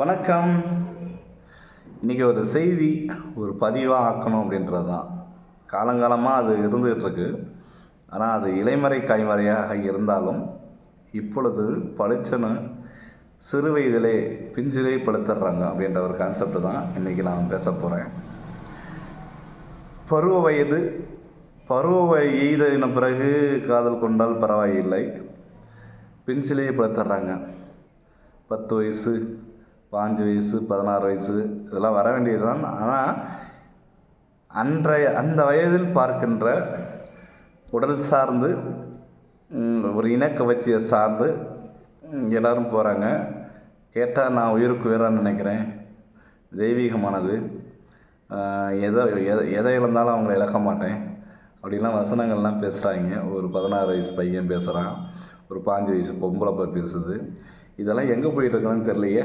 வணக்கம். இன்றைக்கி ஒரு செய்தி ஒரு பதிவாக ஆக்கணும் அப்படின்றது தான் காலங்காலமாக அது இருந்துகிட்ருக்கு. ஆனால் அது இலைமறை காய்மறையாக இருந்தாலும் இப்பொழுது பளிச்சுன்னு சிறு வயதிலே பிஞ்சிலே படுத்துடுறாங்க அப்படின்ற ஒரு கான்செப்ட் தான் இன்றைக்கி நான் பேச போகிறேன் பருவ வயது பருவ எய்தின பிறகு காதல் கொண்டால் பரவாயில்லை. பென்சிலே படுத்துடுறாங்க பத்து வயசு பாஞ்சு வயசு பதினாறு வயசு இதெல்லாம் வர வேண்டியது தான் ஆனால் அன்றைய அந்த வயதில் பார்க்கின்ற உடல் சார்ந்து ஒரு இனக்கவர்ச்சியை சார்ந்து எல்லோரும் போகிறாங்க கேட்டால் நான் உயிருக்கு உயிரான்னு நினைக்கிறேன். தெய்வீகமானது. எதை எதை எதை இழந்தாலும் அவங்கள இழக்க மாட்டேன். அப்படிலாம் வசனங்கள்லாம் பேசுகிறாங்க ஒரு பதினாறு வயசு பையன் பேசுகிறான் ஒரு பாஞ்சு வயசு பொம்பளை பேசுது. இதெல்லாம் எங்கே போயிட்டுருக்கணும்னு தெரியலையே.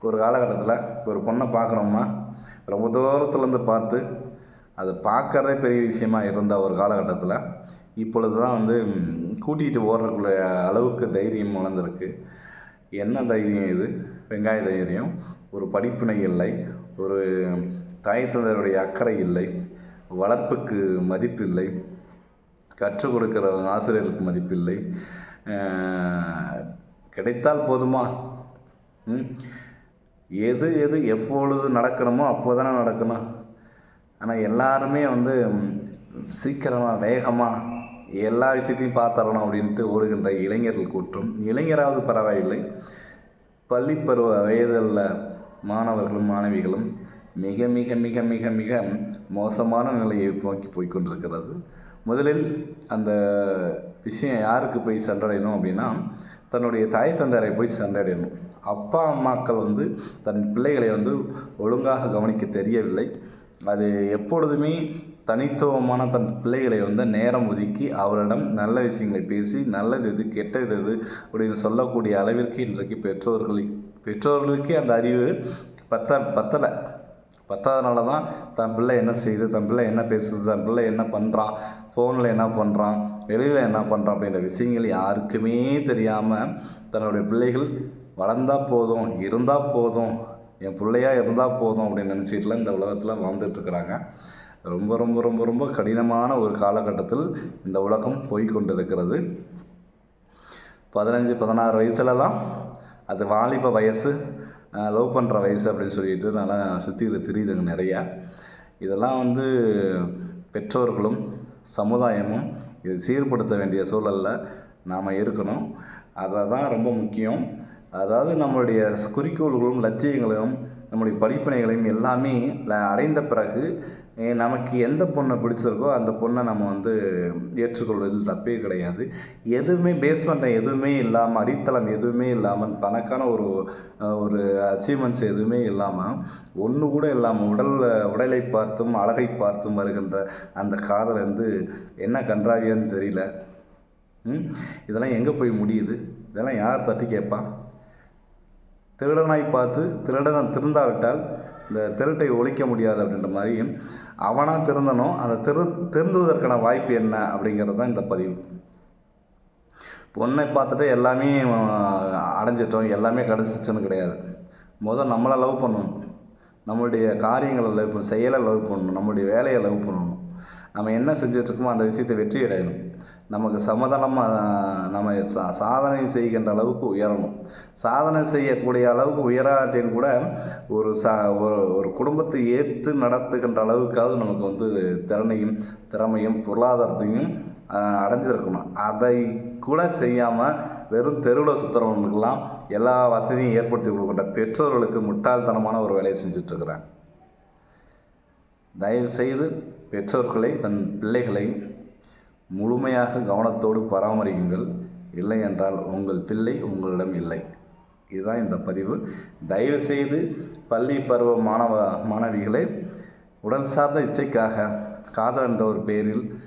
ஒரு காலகட்டத்தில் ஒரு பொண்ணை பார்க்குறோம்னா ரொம்ப தூரத்துலேருந்து பார்த்து அதை பார்க்கறதே பெரிய விஷயமா இருந்த ஒரு காலகட்டத்தில் இப்பொழுது தான் வந்து கூட்டிகிட்டு ஓடுறக்குள்ள அளவுக்கு தைரியம் வளர்ந்துருக்கு. என்ன தைரியம் இது? வெங்காய தைரியம். ஒரு படிப்பினை இல்லை. ஒரு தாய் தந்தையருடைய அக்கறை இல்லை. வளர்ப்புக்கு மதிப்பில்லை கற்றுக் கொடுக்கிற ஆசிரியருக்கு மதிப்பு இல்லை. கிடைத்தால் போதுமா? ம்? எது எது எப்பொழுது நடக்கணுமோ அப்போ தானே நடக்கணும். ஆனால் எல்லாருமே வந்து சீக்கிரமாக வேகமாக எல்லா விஷயத்தையும் பார்த்தரணும் அப்படின்ட்டு ஓடுகின்ற இளைஞர்கள் கூட்டம். இளைஞராவது பரவாயில்லை. பள்ளிப்பருவ வயதில் மாணவர்களும் மாணவிகளும் மிக மிக மிக மிக மிக மோசமான நிலையை நோக்கி போய்கொண்டிருக்கிறது. முதலில் அந்த விஷயம் யாருக்கு போய் சென்றடையணும் அப்படின்னா தன்னுடைய தாய் தந்தையரை போய் சென்றடையணும் அப்பா அம்மாக்கள் வந்து தன் பிள்ளைகளை வந்து ஒழுங்காக கவனிக்க தெரியவில்லை. அது எப்பொழுதுமே தனித்துவமான தன் பிள்ளைகளை வந்து நேரம் ஒதுக்கி அவரிடம் நல்ல விஷயங்களை பேசி நல்லது எது கெட்டது எது அப்படின்னு சொல்லக்கூடிய அளவிற்கு இன்றைக்கு பெற்றோர்கள் பெற்றோர்களுக்கே அந்த அறிவு பத்த பத்தலை. பத்தாதனால தான் தன் பிள்ளை என்ன செய்யுது தன் பிள்ளை என்ன பேசுது தன் பிள்ளை என்ன பண்ணுறான் ஃபோனில் என்ன பண்ணுறான் வெளியில் என்ன பண்ணுறான் அப்படின்ற விஷயங்கள் யாருக்குமே தெரியாமல் தன்னுடைய பிள்ளைகள் வளர்ந்தால் போதும் இருந்தால் போதும் என் பிள்ளையாக இருந்தால் போதும் அப்படின்னு நினச்சிட்டுலாம் இந்த உலகத்தில் வாழ்ந்துட்டுருக்குறாங்க ரொம்ப ரொம்ப ரொம்ப ரொம்ப கடினமான ஒரு காலகட்டத்தில் இந்த உலகம் போய்கொண்டிருக்கிறது. பதினஞ்சு பதினாறு வயசுலலாம் அது வாலிப வயசு லவ் பண்ணுற வயசு அப்படின்னு சொல்லிட்டு நல்லா சுற்றிக்கிட்டு தெரியுதுங்க நிறையா. இதெல்லாம் வந்து பெற்றோர்களும் சமுதாயமும் இதை சீர்படுத்த வேண்டிய சூழலில் நாம் இருக்கணும். அதை தான் ரொம்ப முக்கியம். அதாவது நம்மளுடைய குறிக்கோள்களும் லட்சியங்களும் நம்முடைய படிப்பினைகளையும் எல்லாமே அடைந்த பிறகு நமக்கு எந்த பொண்ணை பிடிச்சிருக்கோ அந்த பொண்ணை நம்ம வந்து ஏற்றுக்கொள்வதில் தப்பே கிடையாது. எதுவுமே பேஸ்மெண்ட்டை எதுவுமே இல்லாமல் அடித்தளம் எதுவுமே இல்லாமல் தனக்கான ஒரு ஒரு அச்சீவ்மெண்ட்ஸ் எதுவுமே இல்லாமல் ஒன்று கூட இல்லாமல் உடல் உடலை பார்த்தும் அழகை பார்த்தும் வருகின்ற அந்த காதல் வந்து என்ன கன்றாவியான்னு தெரியல. இதெல்லாம் எங்கே போய் முடியுது? இதெல்லாம் யார் தட்டி கேட்பான் திருடனாய் பார்த்து திருடன் திருந்தாவிட்டால் இந்த திருட்டை ஒழிக்க முடியாது அப்படின்ற மாதிரியும் அவனாக திருந்தனும் அந்த திரு திருந்துவதற்கான வாய்ப்பு என்ன அப்படிங்கிறது தான் இந்த பதிவு. பொண்ணை பார்த்துட்டு எல்லாமே அடைஞ்சிட்டோம். எல்லாமே கிடச்சிச்சுன்னு கிடையாது. முதல் நம்மளை லவ் பண்ணணும். நம்மளுடைய காரியங்களை லவ் பண்ணணும். செயலை லவ் பண்ணணும். நம்மளுடைய வேலையை லவ் பண்ணணும். நம்ம என்ன செஞ்சிட்ருக்கோமோ அந்த விஷயத்தை வெற்றி அடையணும் நமக்கு சமதளமாக நம்ம சா சாதனை செய்கின்ற அளவுக்கு உயரணும். சாதனை செய்யக்கூடிய அளவுக்கு உயராட்டின் கூட ஒரு சா ஒரு ஒரு குடும்பத்தை ஏற்று நடத்துகின்ற அளவுக்காவது நமக்கு வந்து திறனையும் திறமையும் பொருளாதாரத்தையும் அடைஞ்சிருக்கணும். அதை கூட செய்யாமல் வெறும் தெருவில் சுற்றுறவங்களுக்கெல்லாம் எல்லா வசதியும் ஏற்படுத்தி கொடுக்கின்ற பெற்றோர்களுக்கு முட்டாள்தனமான ஒரு வேலையை செஞ்சுட்ருக்குறேன் தயவு செய்து பெற்றோர்களை தன் பிள்ளைகளை முழுமையாக கவனத்தோடு பராமரியுங்கள். இல்லை என்றால் உங்கள் பிள்ளை உங்களிடம் இல்லை. இதுதான் இந்த பதிவு. தயவு செய்து பள்ளி பருவ மாணவ மாணவிகளை உடல் சார்ந்த இச்சைக்காக காதல் என்ற ஒரு பெயரில்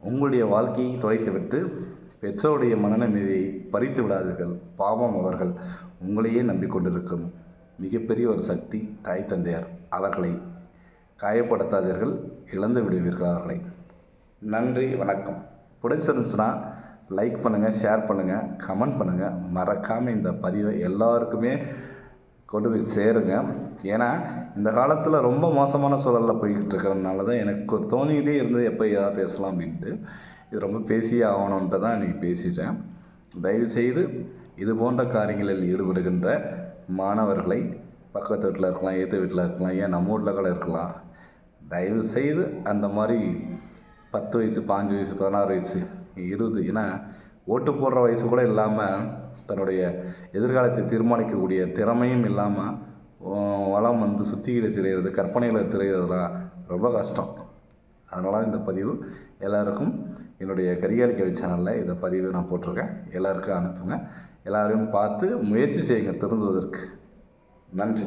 உங்களுடைய வாழ்க்கையை தொலைத்துவிட்டு பெற்றோருடைய மனநிலையை பறித்து விடாதீர்கள். பாவம் அவர்கள் உங்களையே நம்பிக்கொண்டிருக்கும். மிகப்பெரிய ஒரு சக்தி தாய் தந்தையார். அவர்களை காயப்படுத்தாதீர்கள். இழந்து விடுவீர்கள் அவர்களை. நன்றி வணக்கம். பிடிச்சிருந்துச்சுன்னா லைக் பண்ணுங்கள் ஷேர் பண்ணுங்கள் கமெண்ட் பண்ணுங்கள் மறக்காமல் இந்த பதிவை எல்லாருக்குமே கொண்டு போய் சேருங்க. ஏன்னா இந்த காலத்தில் ரொம்ப மோசமான சூழலில் போய்கிட்டு இருக்கிறதுனால தான் எனக்கு தோணிக்கிட்டே இருந்தது எப்போ ஏதாவது பேசலாம் அப்படின்ட்டு. இது ரொம்ப பேசியே ஆகணுன்ட்டு தான் இன்றைக்கி பேசிட்டேன். தயவுசெய்து இது போன்ற காரியங்களில் ஈடுபடுகின்ற மாணவர்களை பக்கத்து வீட்டில் இருக்கலாம் ஏற்ற வீட்டில் இருக்கலாம் ஏன் நம்ம வீட்டில் கூட இருக்கலாம் தயவு செய்து அந்த மாதிரி பத்து வயசு பாஞ்சு வயசு பதினாறு வயசு இருபது ஏன்னா ஓட்டு போடுற வயசு கூட இல்லாமல் தன்னுடைய எதிர்காலத்தை தீர்மானிக்கக்கூடிய திறமையும் இல்லாமல் வளம் வந்து சுற்றிக்கிட்டு திரையிறது கற்பனையில் திரியிறதுலாம் ரொம்ப கஷ்டம். அதனால் இந்த பதிவு எல்லாருக்கும் என்னுடைய கரிகாலிக்கவை சேனலில் இந்த பதிவு நான் போட்டிருக்கேன். எல்லாருக்கும் அனுப்புங்க. எல்லோரையும் பார்த்து முயற்சி செய்யுங்க திருந்துவதற்கு. நன்றி.